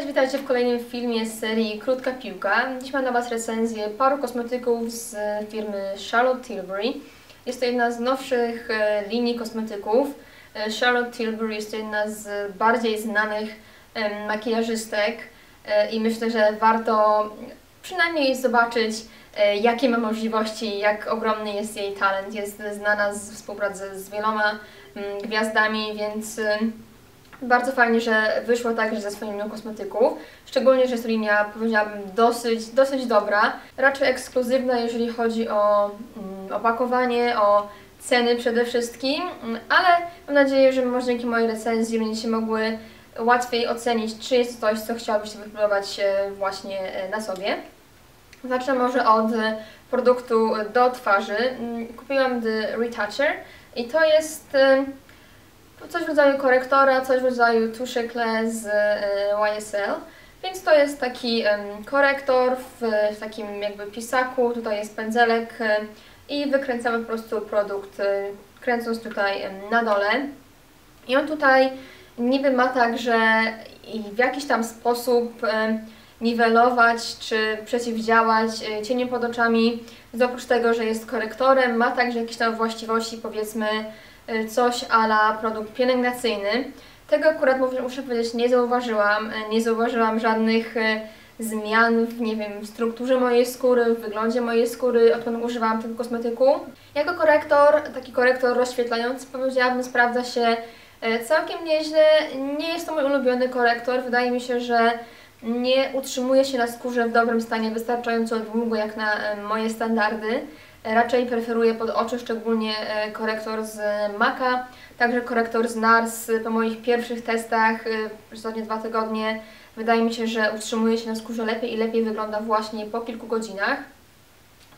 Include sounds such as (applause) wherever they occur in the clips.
Cześć, witajcie w kolejnym filmie z serii Krótka Piłka. Dziś mam dla Was recenzję paru kosmetyków z firmy Charlotte Tilbury. Jest to jedna z nowszych e, linii kosmetyków. E, Charlotte Tilbury jest to jedna z bardziej znanych makijażystek e, i myślę, że warto przynajmniej zobaczyć, jakie ma możliwości, jak ogromny jest jej talent. Jest znana z współpracy z wieloma mm, gwiazdami, więc bardzo fajnie, że wyszło także ze swoją linią kosmetyków. Szczególnie, że jest to linia, powiedziałabym, dosyć, dosyć dobra. Raczej ekskluzywna, jeżeli chodzi o mm, opakowanie, o ceny przede wszystkim, ale mam nadzieję, że może dzięki mojej recenzji będziecie mogły łatwiej ocenić, czy jest to coś, co chciałabyście wypróbować e, właśnie e, na sobie. Zacznę może od produktu do twarzy. Mm, Kupiłam The Retoucher i to jest e, coś w rodzaju korektora, coś w rodzaju tuszykle z e, YSL. Więc to jest taki korektor w, takim jakby pisaku, tutaj jest pędzelek e, i wykręcamy po prostu produkt, e, kręcąc tutaj na dole. I on tutaj niby ma także w jakiś tam sposób niwelować czy przeciwdziałać cieniem pod oczami. Więc oprócz tego, że jest korektorem, ma także jakieś tam właściwości, powiedzmy coś ala produkt pielęgnacyjny. Tego akurat muszę, powiedzieć nie zauważyłam. E, Nie zauważyłam żadnych e, zmian w, nie wiem, strukturze mojej skóry, w wyglądzie mojej skóry, odkąd używałam tego kosmetyku. Jako korektor, taki korektor rozświetlający, powiedziałabym, sprawdza się całkiem nieźle. Nie jest to mój ulubiony korektor. Wydaje mi się, że nie utrzymuje się na skórze w dobrym stanie wystarczająco długo jak na moje standardy. E, Raczej preferuję pod oczy, szczególnie e, korektor z Maka, także korektor z NARS. Po moich pierwszych testach e, ostatnie dwa tygodnie wydaje mi się, że utrzymuje się na skórze lepiej i lepiej wygląda właśnie po kilku godzinach.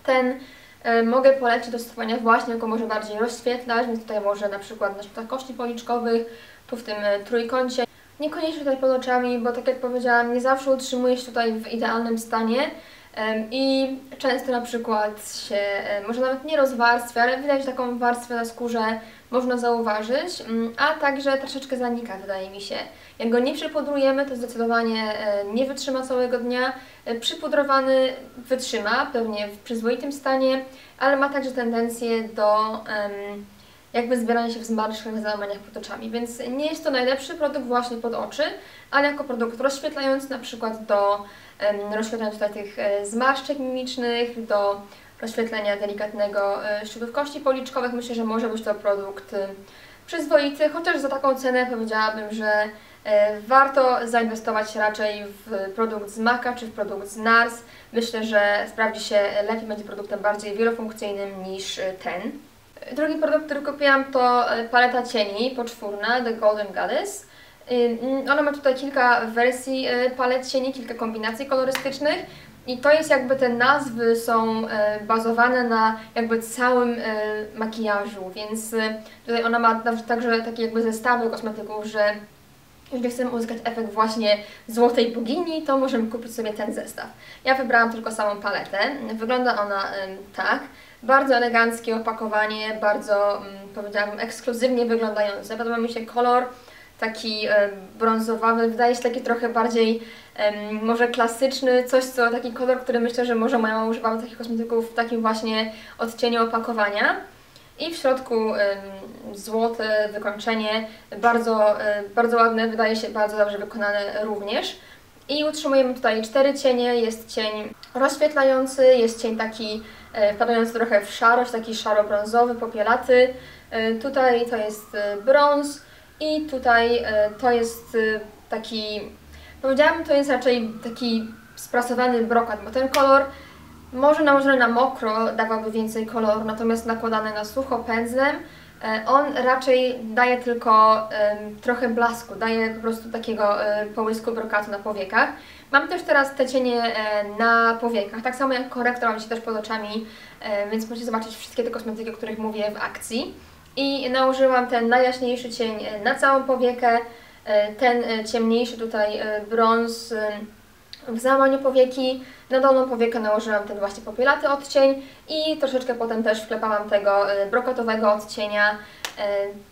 Ten e, mogę polecić do stosowania właśnie jako może bardziej rozświetlać, więc tutaj może na przykład na szczytach kości policzkowych, tu w tym e, trójkącie. Niekoniecznie tutaj pod oczami, bo tak jak powiedziałam, nie zawsze utrzymuje się tutaj w idealnym stanie i często na przykład się e, może nawet nie rozwarstwia, ale widać taką warstwę na skórze można zauważyć, mm, a także troszeczkę zanika wydaje mi się. Jak go nie przypudrujemy, to zdecydowanie e, nie wytrzyma całego dnia. E, Przypudrowany wytrzyma, pewnie w przyzwoitym stanie, ale ma także tendencję do em, jakby zbierania się w zmarszczkach, załamaniach pod oczami, więc nie jest to najlepszy produkt właśnie pod oczy, ale jako produkt rozświetlający na przykład do rozświetlenia tutaj tych e, zmarszczek mimicznych, do rozświetlenia delikatnego e, szczytów kości policzkowych, myślę, że może być to produkt e, przyzwoity, chociaż za taką cenę powiedziałabym, że e, warto zainwestować raczej w produkt z Maka czy w produkt z NARS. Myślę, że sprawdzi się lepiej, będzie produktem bardziej wielofunkcyjnym niż e, ten. Drugi produkt, który kupiłam to e, paleta cieni poczwórna The Golden Goddess. Y, mm, Ona ma tutaj kilka wersji e, palet cieni, kilka kombinacji kolorystycznych i to jest jakby te nazwy są e, bazowane na jakby całym makijażu, więc tutaj ona ma także takie jakby zestawy kosmetyków, że jeżeli chcemy uzyskać efekt właśnie złotej bogini, to możemy kupić sobie ten zestaw. Ja wybrałam tylko samą paletę. Wygląda ona tak. Bardzo eleganckie opakowanie, bardzo mm, powiedziałabym ekskluzywnie wyglądające. Podoba mi się kolor taki brązowawy, wydaje się taki trochę bardziej może klasyczny, coś co, taki kolor, który myślę, że może moja mama takich kosmetyków w takim właśnie odcieniu opakowania. I w środku złote wykończenie, bardzo, bardzo ładne, wydaje się bardzo dobrze wykonane również. I utrzymujemy tutaj cztery cienie, jest cień rozświetlający, jest cień taki e, wpadający trochę w szarość, taki szaro-brązowy, popielaty. E, tutaj to jest e, brąz i tutaj to jest taki, powiedziałabym, to jest raczej taki sprasowany brokat, bo ten kolor może nałożony na mokro dawałby więcej koloru, natomiast nakładany na sucho pędzlem e, on raczej daje tylko em, trochę blasku, daje po prostu takiego e, połysku brokatu na powiekach. Mam też teraz te cienie e, na powiekach, tak samo jak korektor mam się też pod oczami, więc możecie zobaczyć wszystkie te kosmetyki, o których mówię w akcji. I nałożyłam ten najjaśniejszy cień na całą powiekę, ten ciemniejszy tutaj brąz w załamaniu powieki. Na dolną powiekę nałożyłam ten właśnie popielaty odcień i troszeczkę potem też wklepałam tego e, brokatowego odcienia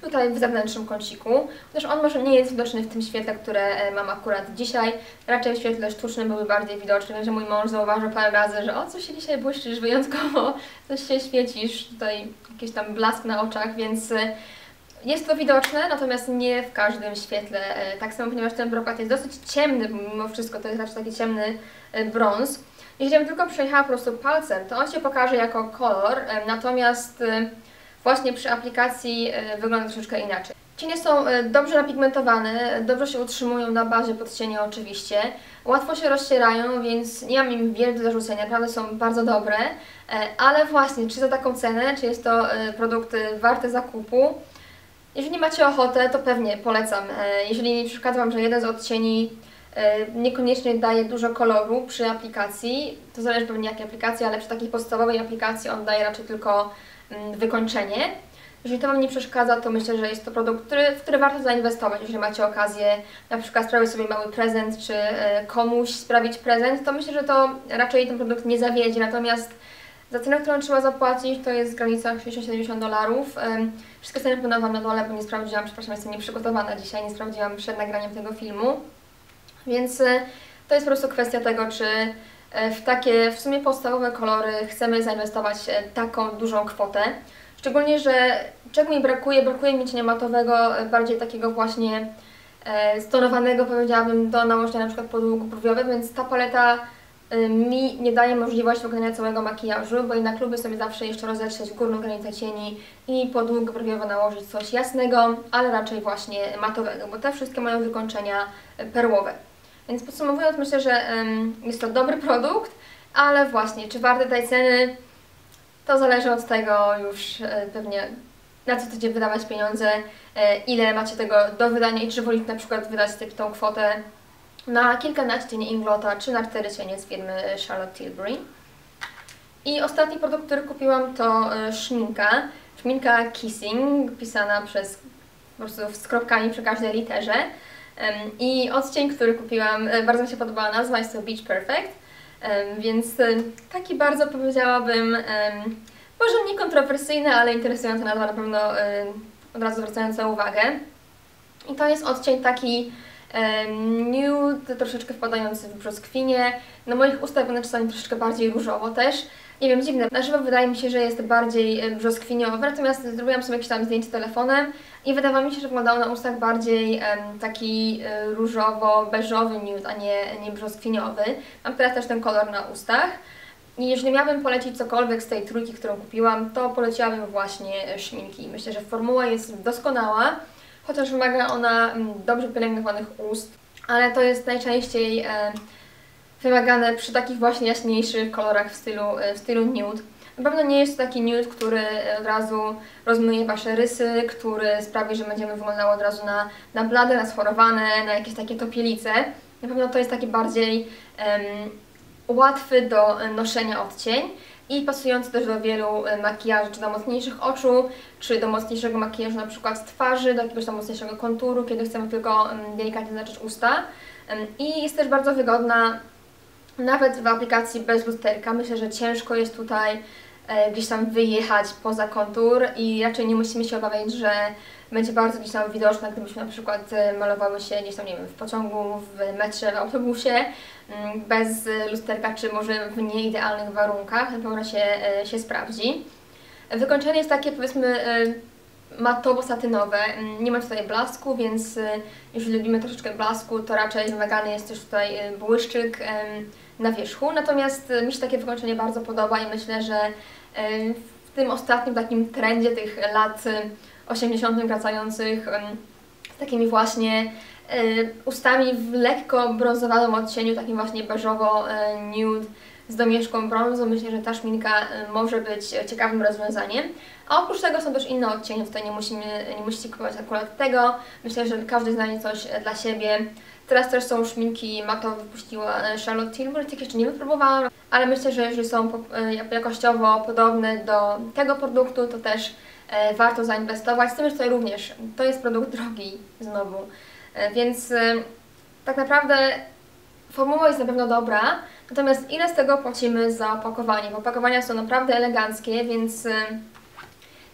tutaj w zewnętrznym kąciku, chociaż on może nie jest widoczny w tym świetle, które mam akurat dzisiaj, raczej w świetle sztucznym były bardziej widoczne, że mój mąż zauważył parę razy, że o, co się dzisiaj błyszczysz wyjątkowo, coś się świecisz, tutaj jakiś tam blask na oczach, więc jest to widoczne, natomiast nie w każdym świetle. Tak samo, ponieważ ten brokat jest dosyć ciemny, mimo wszystko to jest raczej taki ciemny brąz. Jeśli bym tylko przejechała po prostu palcem, to on się pokaże jako kolor, natomiast właśnie przy aplikacji wygląda troszeczkę inaczej. Cienie są dobrze napigmentowane, dobrze się utrzymują na bazie podcienia oczywiście, łatwo się rozcierają, więc nie mam im wiele do zarzucenia, naprawdę są bardzo dobre, ale właśnie, czy za taką cenę, czy jest to produkt warty zakupu, jeżeli macie ochotę, to pewnie polecam. Jeżeli nie przeszkadza Wam, że jeden z odcieni niekoniecznie daje dużo koloru przy aplikacji, to zależy pewnie jakiej aplikacji, ale przy takiej podstawowej aplikacji on daje raczej tylko wykończenie. Jeżeli to Wam nie przeszkadza, to myślę, że jest to produkt, który, w który warto zainwestować, jeżeli macie okazję na przykład sprawić sobie mały prezent, czy komuś sprawić prezent, to myślę, że to raczej ten produkt nie zawiedzie, natomiast za cenę, którą trzeba zapłacić, to jest w granicach 60-70 dolarów. Wszystkie ceny podam Wam na dole, bo nie sprawdziłam, przepraszam, jestem nieprzygotowana dzisiaj, nie sprawdziłam przed nagraniem tego filmu. Więc to jest po prostu kwestia tego, czy w takie w sumie podstawowe kolory chcemy zainwestować taką dużą kwotę. Szczególnie, że czego mi brakuje? Brakuje mi cienia matowego, bardziej takiego właśnie stonowanego, powiedziałabym, do nałożenia na przykład podługu brwiowe, więc ta paleta mi nie daje możliwości wykonania całego makijażu, bo jednak lubię sobie zawsze jeszcze rozetrzeć górną granicę cieni i podłogę brwiowo nałożyć coś jasnego, ale raczej właśnie matowego, bo te wszystkie mają wykończenia perłowe. Więc podsumowując, myślę, że jest to dobry produkt, ale właśnie, czy warte tej ceny, to zależy od tego już pewnie na co chcecie wydawać pieniądze, ile macie tego do wydania i czy wolicie na przykład wydać tą kwotę na kilkanaście cieni Inglota czy na cztery cienie z firmy Charlotte Tilbury. I ostatni produkt, który kupiłam to szminka. Szminka Kissing, pisana przez po prostu z kropkami przy każdej literze. I odcień, który kupiłam, bardzo mi się podobała nazwa, jest to Beach Perfect. Więc taki bardzo powiedziałabym, może nie kontrowersyjny, ale interesująca nazwa, na pewno od razu zwracająca uwagę. I to jest odcień taki nude, troszeczkę wpadający w brzoskwinie. Na moich ustach wygląda czasami troszeczkę bardziej różowo też. Nie wiem, dziwne. Na żywo wydaje mi się, że jest bardziej brzoskwiniowy, natomiast zrobiłam sobie jakieś tam zdjęcie telefonem i wydawało mi się, że wyglądało na ustach bardziej um, taki um, różowo-beżowy nude, a nie, nie brzoskwiniowy. Mam teraz też ten kolor na ustach. I jeżeli miałabym polecić cokolwiek z tej trójki, którą kupiłam, to poleciłabym właśnie szminki. Myślę, że formuła jest doskonała chociaż wymaga ona mm, dobrze pielęgnowanych ust, ale to jest najczęściej e, wymagane przy takich właśnie jaśniejszych kolorach w stylu, e, w stylu nude. Na pewno nie jest to taki nude, który od razu rozmyje Wasze rysy, który sprawi, że będziemy wyglądały od razu na, na blade, na schorowane, na jakieś takie topielice. Na pewno to jest taki bardziej um, łatwy do noszenia odcień i pasujący też do wielu e, makijaży, czy do mocniejszych oczu, czy do mocniejszego makijażu na przykład twarzy, do jakiegoś tam mocniejszego konturu, kiedy chcemy tylko delikatnie zacząć usta. I jest też bardzo wygodna nawet w aplikacji bez lusterka. Myślę, że ciężko jest tutaj gdzieś tam wyjechać poza kontur i raczej nie musimy się obawiać, że będzie bardzo gdzieś tam widoczna, gdybyśmy na przykład e, malowały się gdzieś tam, nie wiem, w pociągu, w metrze, w autobusie, mm, bez lusterka, czy może w nieidealnych warunkach, na pewno się, e, się sprawdzi. Wykończenie jest takie, powiedzmy, e, matowo-satynowe. Mm, nie ma tutaj blasku, więc jeżeli lubimy troszeczkę blasku, to raczej wymagany jest też tutaj błyszczyk na wierzchu. Natomiast mi się takie wykończenie bardzo podoba i myślę, że w tym ostatnim takim trendzie tych lat 80. wracających z takimi właśnie ustami w lekko brązowanym odcieniu, takim właśnie beżowo e, nude z domieszką brązu. Myślę, że ta szminka może być ciekawym rozwiązaniem. A oprócz tego są też inne odcienie, tutaj nie, musimy, nie musicie kupować akurat tego. Myślę, że każdy znajdzie coś dla siebie. Teraz też są szminki matowe, wypuściła e, Charlotte Tilbury, tych jeszcze nie wypróbowałam, ale myślę, że jeżeli są e, jakościowo podobne do tego produktu, to też E, warto zainwestować. Z tym, że tutaj również to jest produkt (laughs) drogi znowu, e, więc e, tak naprawdę formuła jest na pewno dobra, natomiast ile z tego płacimy za opakowanie? Bo opakowania są naprawdę eleganckie, więc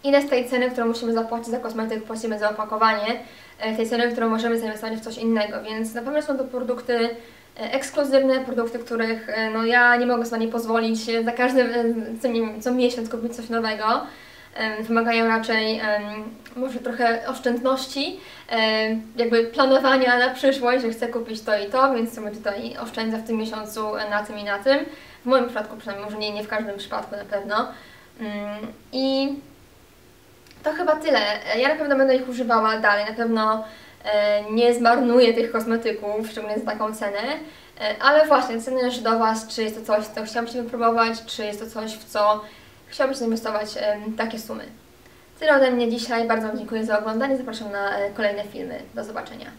ile z tej ceny, którą musimy zapłacić za kosmetyk, płacimy za opakowanie, e, tej ceny, którą możemy zainwestować w coś innego, więc na pewno są to produkty e, ekskluzywne, produkty, których no, ja nie mogę sobie pozwolić za każdym, co, co miesiąc kupić coś nowego. Wymagają raczej może trochę oszczędności, jakby planowania na przyszłość, że chcę kupić to i to, więc sobie tutaj oszczędzę w tym miesiącu na tym i na tym. W moim przypadku przynajmniej, może nie, nie w każdym przypadku na pewno. Mm, I to chyba tyle. Ja na pewno będę ich używała dalej, na pewno e, nie zmarnuję tych kosmetyków, szczególnie za taką cenę. E, Ale właśnie, ceny należy do Was, czy jest to coś, co chciałabyście wypróbować, czy jest to coś, w co chciałabyście zainwestować takie sumy. Tyle ode mnie dzisiaj, bardzo Wam dziękuję za oglądanie, zapraszam na e, kolejne filmy. Do zobaczenia.